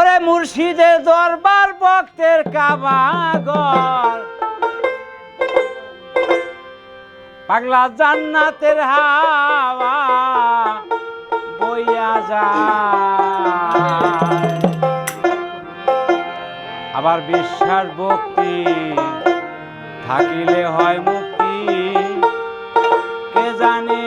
ওরে মুর্শিদের দরবার ভক্তের কাবাগর পাগলা জান্নাতের হাওয়া বইয়া যায়। আবার বিশ্বাস ভক্তি থাকিলে হয় মুক্তি। কে জানে